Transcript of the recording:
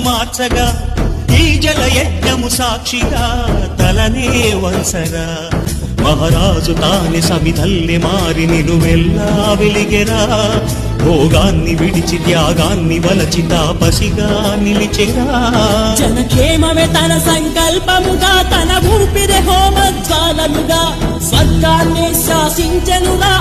మార్చగా ఈ జల యజ్ఞము సాక్షిగా తలనే వంసరా మహారాజు తాని సమిధల్లి మారి నిలువెల్లా వెలిగెరా. భోగాన్ని విడిచి త్యాగాన్ని వలచి తాపసిగా నిలిచెరా. జనక్షేమమే తన సంకల్పముగా తన ఊపిరి హోమజ్వాలముగా స్వర్గాన్ని శాసించనుగా.